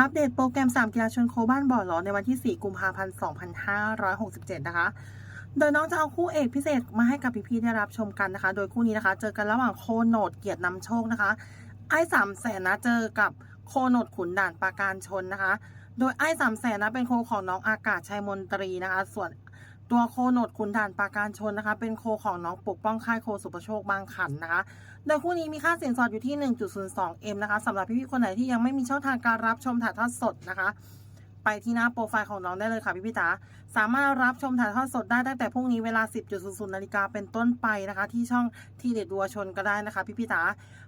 อัปเดตโปรแกรม 3 กีฬาชนโคบ้านบ่อหลอในวันที่ 4 กุมภาพันธ์ 2567 นะคะ โดยน้องจะเอาคู่เอกพิเศษมาให้กับพี่ๆได้รับชมกันนะคะ โดยคู่นี้นะคะ เจอกันระหว่างโคโนดเกียรตินำโชคนะคะ ไอ้สามแสนนะเจอกับโคโนดขุนด่านปราการชนนะคะ โดยไอ้สามแสนนะเป็นโคของน้องอากาศชัยมนตรีนะคะ ส่วน ตัวโคโนดขุนด่านปาการชนนะคะ เป็นโคของน้องปกป้องค่ายโคสุประโชคบางขันนะคะ โดยคู่นี้มีค่าสินสอดอยู่ที่ 1.02M นะคะสำหรับพี่ๆคนไหนที่ยังไม่มีช่องทางการรับชมถ่ายทอดสดนะคะ ไปที่หน้าโปรไฟล์ของน้องได้เลยค่ะพี่พี่ๆจ๋าสามารถรับชมถ่ายทอดสดได้ตั้งแต่พรุ่งนี้เวลา 10.00นาฬิกาเป็นต้นไปนะคะ ที่ช่องทีเด็ดวัวชนก็ได้นะคะ พี่พี่ๆจ๋า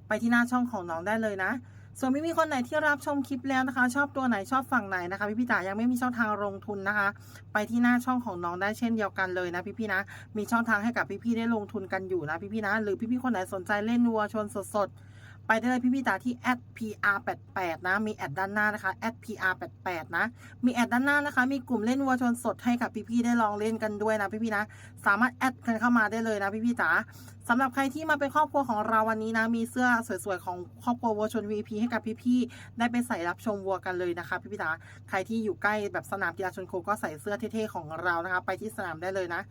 ไปที่หน้าช่องของน้องได้เลยนะ ส่วนพี่พี่คนไหนที่รับชมคลิปแล้วนะคะ ชอบตัวไหนชอบฝั่งไหนนะคะ พี่พี่จ๋ายังไม่มีช่องทางลงทุนนะคะ ไปที่หน้าช่องของน้องได้เช่นเดียวกันเลยนะพี่พี่นะมีช่องทางให้กับพี่พี่ได้ลงทุนกันอยู่นะพี่พี่นะ หรือพี่พี่คนไหนสนใจเล่นวัวชนสดๆ ไปได้เลยพี่ๆจ๋าที่ @pr88 นะ มีแอดด้านหน้านะคะ @pr88 นะ มีแอดด้านหน้านะคะ มีกลุ่มเล่นวัวชนสดให้กับพี่ๆได้ลองเล่นกันด้วยนะพี่ๆนะ สามารถแอดกันเข้ามาได้เลยนะพี่ๆจ๋าสำหรับใครที่มาเป็นครอบครัวของเราวันนี้นะ มีเสื้อสวยๆของครอบครัววัวชน VP ให้กับพี่ๆได้ไปใส่รับชมวัวกันเลยนะคะพี่ๆจ๋าใครที่อยู่ใกล้แบบสนามกีฬาชนโคก็ใส่เสื้อเท่ๆของเรานะคะ ไปที่สนามได้เลยนะ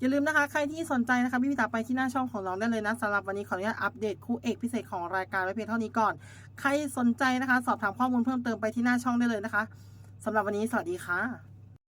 อย่าลืมนะคะ ใครที่สนใจนะคะพี่พิตาไปที่หน้าช่องของน้องได้เลยนะสำหรับวันนี้ขออนุญาตอัปเดตคู่เอกพิเศษของรายการไว้เพียงเท่านี้ก่อน ใครสนใจนะคะ สอบถามข้อมูลเพิ่มเติมไปที่หน้าช่องได้เลยนะคะสำหรับวันนี้สวัสดีค่ะ